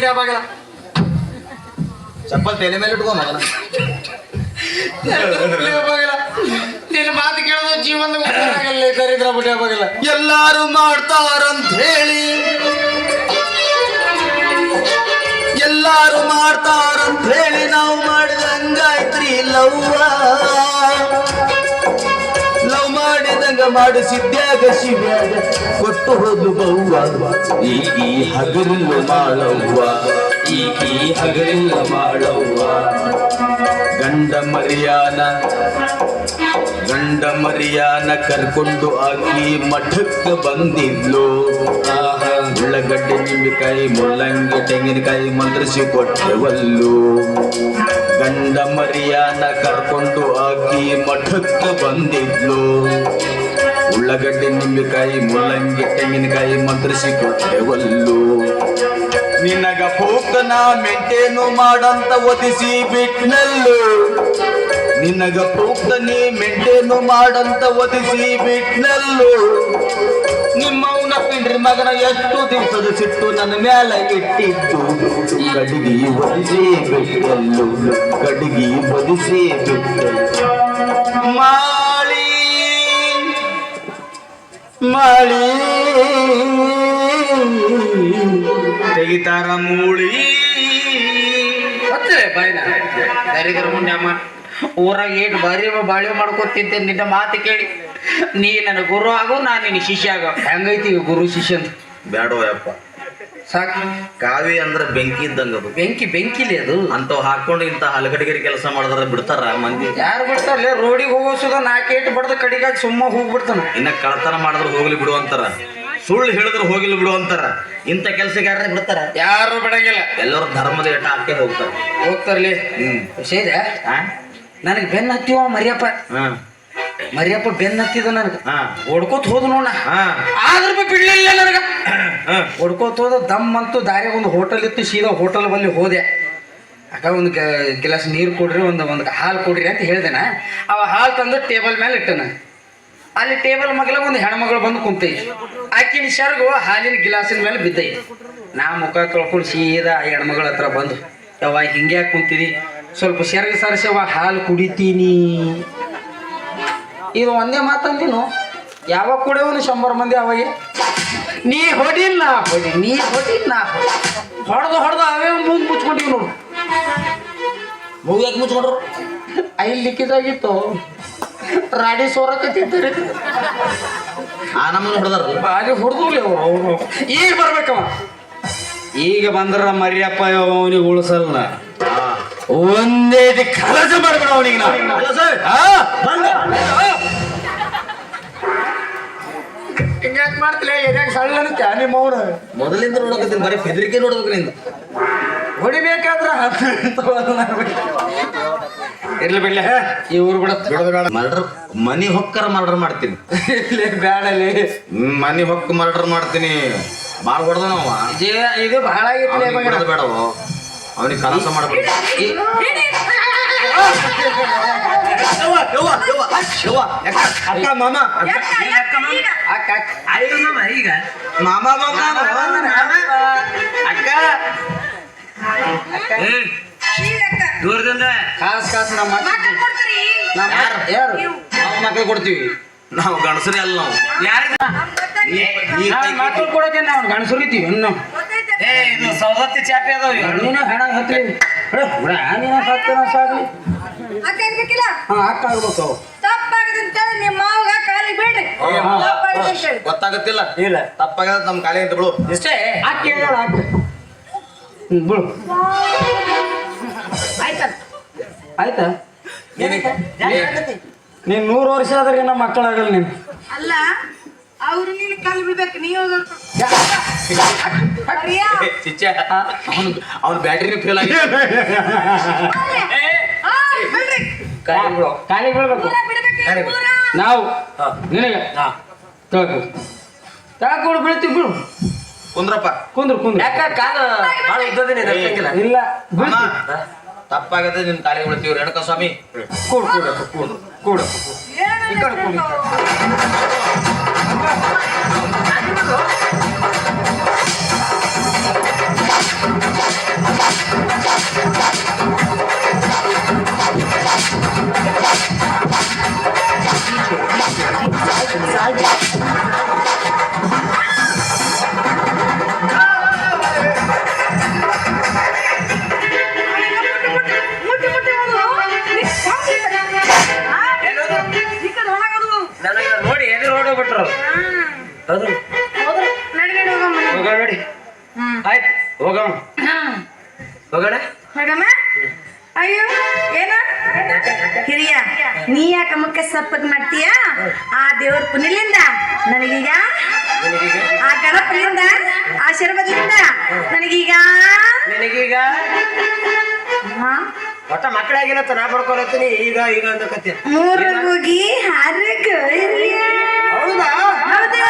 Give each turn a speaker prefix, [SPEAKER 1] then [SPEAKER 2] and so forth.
[SPEAKER 1] ಬಿಟ್ಟು ಯಾವಾಗಲ್ಲ
[SPEAKER 2] ಚಪ್ಪಲ್ ತಲೆ ಮೇಲೆ ಇಟ್ಕೋ ಮಗನ.
[SPEAKER 1] ನಿನ್ನ ಮಾತು ಕೇಳೋದು ಜೀವನ ಆಗಲ್ಲ ದರಿದ್ರ ಬಿಟ್ಟು ಯಾವಾಗಲ್ಲ
[SPEAKER 2] ಎಲ್ಲಾರು ಮಾಡ್ತಾರಂತ ಹೇಳಿ ಎಲ್ಲಾರು ಮಾಡ್ತಾರಂತ ಹೇಳಿ ನಾವು ಮಾಡಿದಂಗಾಯ್ತ್ರಿ ಲವ್ವ. ಲವ್ ಮಾಡಿದಂಗ ಮಾಡಿಸಿದ್ಯಾಗ ಶಿವ್ಯಾಗ ಕೊಟ್ಟು ಹೋದು ಬವ್ವ. ಈಗಿ ಹಗರಿಲ್ಲ ಮಾಡವ್ವ ಈಗಿ ಹಗರಿಲ್ಲ ಮಾಡವ್ವ ಗಂಡ ಮರಿಯಾನ ಗಂಡ ಮರಿಯಾನ ಕರ್ಕೊಂಡು ಆಕಿ ಮಠಕ್ಕೆ ಬಂದಿದ್ಲು. ಉಳ್ಳಗಡ್ಡೆ ನಿಂಬೆಕಾಯಿ ಮುಳ್ಳಂಗಿ ತೆಂಗಿನಕಾಯಿ ಮಂತ್ರಿಸಿ ಕೊಟ್ಟೆವಲ್ಲು. ಗಂಡ ಮರಿಯಾನ ಕರ್ಕೊಂಡು ಆಕಿ ಮಠಕ್ಕೆ ಬಂದಿದ್ಲು. ಉಳ್ಳಗಡ್ಡೆ ನಿಂಬೆಕಾಯಿ ಮುಳ್ಳಂಗಿ ತೆಂಗಿನಕಾಯಿ ಮಂತ್ರಿಸಿ ಕೊಟ್ಟೆವಲ್ಲು. ನಿನಗ ಪೋಕ್ತನ ಮೆಂಟೇನು ಮಾಡಂತ ಒದಿಸಿ ಬಿಟ್ನಲ್ಲು. ನಿನಗ ಪೂಕ್ತ ನೀ ಮೆಂಟೇನು ಮಾಡಂತ ಒದಿಸಿ ಬಿಟ್ನಲ್ಲು. ನಿಮ್ಮವನ ಪಿಂಡ್ರಿ ಮಗನ ಎಷ್ಟು ದಿವಸದ ಸಿಟ್ಟು ನನ್ನ ಮ್ಯಾಲ ಇಟ್ಟಿದ್ದು. ಗಡಿಗಿ ಒದಿಸಿ ಬಿಟ್ಟಲ್ಲು ಗಡಿಗಿ ಒದಿಸಿ ಬಿಟ್ಟಲ್ಲು ಮಾಳಿ ಮಾಳಿ. ತೆಗಿತಾರ ಮೂಳಿ.
[SPEAKER 1] ಬಾಯ್ನ. ದರಿದ್ರ ಅಮ್ಮ ಊರಾಗ ಏಟ್ ಬಾರಿ ಬಾಳಿ ಮಾಡ್ಕೊತಿದ್ದೆ ನಿನ್ನ ಮಾತು ಕೇಳಿ. ನೀ ನನ್ನ ಗುರು ಆಗು ನಾ ನಿನ್ನ ಶಿಷ್ಯ ಆಗೋ. ಹೆಂಗೈತಿ ಈಗ ಗುರು ಶಿಷ್ಯ ಅಂತ?
[SPEAKER 2] ಬ್ಯಾಡೋ ಯಪ್ಪ.
[SPEAKER 1] ಸಾಕು
[SPEAKER 2] ಕಾವಿ ಅಂದ್ರೆ ಬೆಂಕಿ ಇದ್ದಂಗ ಅದು.
[SPEAKER 1] ಬೆಂಕಿ ಬೆಂಕಿಲಿ ಅದು.
[SPEAKER 2] ಅಂತವ್ ಹಾಕೊಂಡು ಇಂತ ಹಲಗಡಿಗರಿ ಕೆಲಸ ಮಾಡಿದ್ರೆ ಬಿಡ್ತಾರ ಮಂದಿ.
[SPEAKER 1] ಯಾರು ಬಿಡ್ತಾರಲ್ಲ ರೋಡಿಗೆ ಹೋಗೋ ಸುದ ನಾಲ್ಕೇಟ್ ಬಡ್ದ ಕಡಿಗಾಗಿ ಸುಮ್ಮ ಹೋಗ್ಬಿಡ್ತಾನ.
[SPEAKER 2] ಇನ್ನ ಕಳ್ತನ ಮಾಡಿದ್ರೆ ಹೋಗ್ಲಿ ಬಿಡು ಅಂತಾರ. ಸುಳ್ಳು ಹೇಳಿದ್ರ ಹೋಗಿಲ್ಲ ಬಿಡು ಅಂತಾರ. ಇಂಥ ಕೆಲ್ಸಕ್ಕೆ ಯಾರ ಬಿಡ್ತಾರ.
[SPEAKER 1] ಯಾರು ಬಿಡಂಗಿಲ್ಲ.
[SPEAKER 2] ಎಲ್ಲರೂ ಧರ್ಮದ ಏಟ ಹಾಕಿ ಹೋಗ್ತಾರ.
[SPEAKER 1] ಹೋಗ್ತಾರಲಿ?
[SPEAKER 2] ಹ್ಮ್. ಖುಷಿ
[SPEAKER 1] ನನಗೆ ಬೆನ್ನ ಹತ್ತಿವ ಮರಿಯಪ್ಪ.
[SPEAKER 2] ಹಾ.
[SPEAKER 1] ಮರಿಯಪ್ಪ ಬೆನ್ನ ಹತ್ತಿದ ನನಗೆ.
[SPEAKER 2] ಹಾ.
[SPEAKER 1] ಹೊಡ್ಕೋತ ಹೋದ ನೋಡ.
[SPEAKER 2] ಹಾ.
[SPEAKER 1] ಆದ್ರ ಬಿ ಬಿಡ್ಲಿಲ್ಲ ನನಗ.
[SPEAKER 2] ಹಾ.
[SPEAKER 1] ಹೊಡ್ಕೋತ ಹೋದ ದಮ್ ಅಂತೂ ದಾರಿಯಾಗ ಒಂದು ಹೋಟೆಲ್ ಇತ್ತು ಸೀದಾ ಹೋಟೆಲ್ ಬಲ್ಲಿ ಹೋದೆ. ಅಕ್ಕ ಒಂದು ಗಿಲಾಸ್ ನೀರು ಕೊಡ್ರಿ ಒಂದು ಒಂದು ಹಾಲು ಕೊಡ್ರಿ ಅಂತ ಹೇಳ್ದೆನ. ಅವ ಹಾಲು ತಂದು ಟೇಬಲ್ ಮೇಲೆ ಇಟ್ಟನ. ಅಲ್ಲಿ ಟೇಬಲ್ ಮಗಲ ಒಂದು ಹೆಣ್ಮಗಳು ಬಂದು ಕುಂತೈತಿ. ಆಕಿನ ಶರ್ಗು ಹಾಲಿನ ಗಿಲಾಸಿನ ಮೇಲೆ ಬಿದ್ದೈತಿ. ನಾ ಮುಖ ತೊಳ್ಕೊಂಡು ಸೀದಾ ಆ ಹೆಣ್ಮಗಳ ಹತ್ರ ಬಂದು ಯಾವ ಹಿಂಗ್ಯಾಕ್ ಕುಂತಿದಿ? ಸ್ವಲ್ಪ ಶರ್ಗ ಸರಸವ ಹಾಲು ಕುಡಿತೀನಿ. ಇದು ಒಂದೇ ಮಾತಂದಿನು. ಯಾವಾಗ ಕುಡಿಯೋನು ಶಂಬರ್ ಮಂದಿ ಅವಾಗೆ. ನೀ ಹೊಡಿಲ್ಲ ಹೊಡಿ. ನೀ ಹೊಡಿಲ್ಲ ಹೊಡೆದು ಹೊಡೆದು ಅವೇ ಮುಂದೆ ಮುಚ್ಕೊಂಡಿವಿ ನೋಡು.
[SPEAKER 2] ಮೂಗು ಯಾಕೆ ಮುಚ್ಕೊಂಡ್ರು?
[SPEAKER 1] ಐದು ಲಿಕ್ಕಿದಾಗಿತ್ತು. ರಾಡಿ ಸೋರಕತ್ತಿದ್ದಾರೆ.
[SPEAKER 2] ಆ ನಮ್ಮನ್ನು ಹೊಡೆದಾರ
[SPEAKER 1] ಬಾರಿ ಹೊಡೆದ್ಲಿ ಅವರು ಈಗ ಬರ್ಬೇಕವ. ಈಗ ಬಂದ್ರ ಮರಿಯಪ್ಪ ಅವನಿಗೆ ಉಳಿಸಲ್ಲ ಒಂದೇ ಕಲಸ ಮಾಡ್ಬೇಡ ಅವನಿಗೆ ಹಿಂಗ್ಯಾಕ್ ಮಾಡ್ತಿಲ್ಲ ಏನ್ಯಾಕ ಸಣ್ಣ ಅನ್ಸ್ತ್ಯಾ ನಿಮ್ಮ ಅವ್ರ?
[SPEAKER 2] ಮೊದಲಿಂದ ನೋಡಕತ್ತೀನಿ ಬರೀ ಬೆದರಿಕೆ ನೋಡ್ಬೇಕು ನಿಂದ.
[SPEAKER 1] ಹೊಡಿಬೇಕಾದ್ರ ಇರ್ಲಿ ಬಿಡ್ಲೆ ಇವ್ರು ಊರು ಬಿಡ. ಬೇಡ
[SPEAKER 2] ಮರ್ಡರ್ ಮನಿ ಹೊಕ್ಕರ ಮರ್ಡರ್ ಮಾಡ್ತೀನಿ.
[SPEAKER 1] ಇಲ್ಲಿ ಬೇಡಲಿ
[SPEAKER 2] ಮನಿ ಹೊಕ್ಕ ಮರ್ಡರ್ ಮಾಡ್ತೀನಿ. ಬಾಳ್ ಹೊಡೆದ ನಾವು
[SPEAKER 1] ಇದು ಬಹಳ
[SPEAKER 2] ಹೊಡೆದ ಬೇಡವು? ಅವನಿಗೆ ಕಲಾಸ ಮಾಡ್ಬೇಕು. ಅಕ್ಕ ಮಾಮ
[SPEAKER 1] ಅಕ್ಕ. ಈಗ
[SPEAKER 2] ಮಾಮ ಅಕ್ಕ. ದೂರದಿಂದ.
[SPEAKER 1] ಕಾಸ್ ಕಾಸ್ ನಮ್ಮ ನಮ್ಮ ಯಾರು?
[SPEAKER 2] ನಾವು. ಮಕ್ಕಳು ಕೊಡ್ತೀವಿ. ನಾವು ಗಣಸರೇ ಅಲ್ಲ ನಾವು.
[SPEAKER 1] ನಾವು ಮಕ್ಕಳು ಕೊಡೋಕೆ ನಾವು ಗಣಸರಿತೀವಿ ಇನ್ನು. ಏ ಇದು ಸವದತ್ತಿ ಚಾಪೆ ಅದಾವ ನೀನು ಹೆಣ ಹತ್ತಿ. ಹುಡ ನೀನು ಹತ್ತಿರ ಸಾಗಲಿ ಹಾ ಅಕ್ಕ ಆಗ್ಬೇಕು. ಅವು
[SPEAKER 2] ಗೊತ್ತಾಗತ್ತಿಲ್ಲ.
[SPEAKER 1] ಇಲ್ಲ.
[SPEAKER 2] ತಪ್ಪಾಗದ ನಮ್ಮ ಕಾಲಿ ಅಂತ ಬಿಡು.
[SPEAKER 1] ಇಷ್ಟೇ. ಅಕ್ಕ ಹೇಳ ಅಕ್ಕ ಹ್ಞೂ ಬಿಡು. ಆಯ್ತಾ? ನೀನು ನೂರು ವರ್ಷ ಆದ್ರೆ ನಮ್ಮ ಮಕ್ಕಳಾಗಲ್ಲ ನೀನು.
[SPEAKER 3] ಅಲ್ಲ ಅವ್ರು ನೀನು ಕಾಲು ಬಿಡ್ಬೇಕು ನೀವು
[SPEAKER 2] ಚಿಚ್ಚ ಅವನು ಅವನ ಬ್ಯಾಟ್ರಿನ ಫೇಲ್ ಆಗಿ
[SPEAKER 1] ಕಾಲಿಗೆ ಬೀಳ್ಬೇಕು ನಾವು ನಿನಗೆ. ತಗೋ ತಗೊಂಡು ಬೀಳ್ತೀವಿ ಬಿಡು
[SPEAKER 2] ಕುಂದ್ರಪ್ಪ.
[SPEAKER 1] ಕುಂದ್ರು ಕುಂದ್ರು.
[SPEAKER 4] ಯಾಕ ಕಾಲ ಭಾಳ ಉದ್ದದಿನ
[SPEAKER 1] ಇಲ್ಲ
[SPEAKER 2] ತಪ್ಪಾಗದೆ ನಿನ್ ಕಾಲಿಗೆ ಬಿಡ್ತೀವಿ ರೇಣುಕ ಸ್ವಾಮಿ
[SPEAKER 1] ಕೂಡು ಕೂಡಪ್ಪ ಕೂಡು ಕೂಡಪ್ಪ ಈ ಕಡೆ ಕೂಡು ನೋಡಿ ಎದುರು
[SPEAKER 4] ಹೊಡೋಗ್ಬಿಟ್ರು
[SPEAKER 3] ಹೌದು. ಹೋಗೋಣ ನೋಡಿ.
[SPEAKER 4] ಆಯ್ತು ಹೋಗಮ್ಮ. ಹೋಗೋಣ.
[SPEAKER 3] ಹೋಗಮ್ಮ. ಅಯ್ಯೋ ಏನ? ಹಿರಿಯ ನೀ ಯಾಕೆ ಅಮ್ಮಕ್ಕೆ ಸಪ್ಪಗ್ ಮಾಡ್ತೀಯ? ಆ ದೇವ್ರ ಪುನಿಲಿಂದ ನನಗೀಗ ಆ ಗಣಪನಿಂದ ಆಶೀರ್ವಾದದಿಂದ ನನಗೀಗ
[SPEAKER 4] ನನಗೀಗ ಒಟ್ಟ ಮಕ್ಕಳಾಗಿಲ್ಲ ನಾ ಬರ್ಕೊಳತ್ತೀನಿ ಈಗ ಈಗ ಅಂದಕತ್ತೀನಿ
[SPEAKER 3] ಮೂರು ಹೋಗಿ ಹಾರಕ ಹಿರಿಯ
[SPEAKER 4] ಹೌದಾ.
[SPEAKER 3] ಹೌದಾ.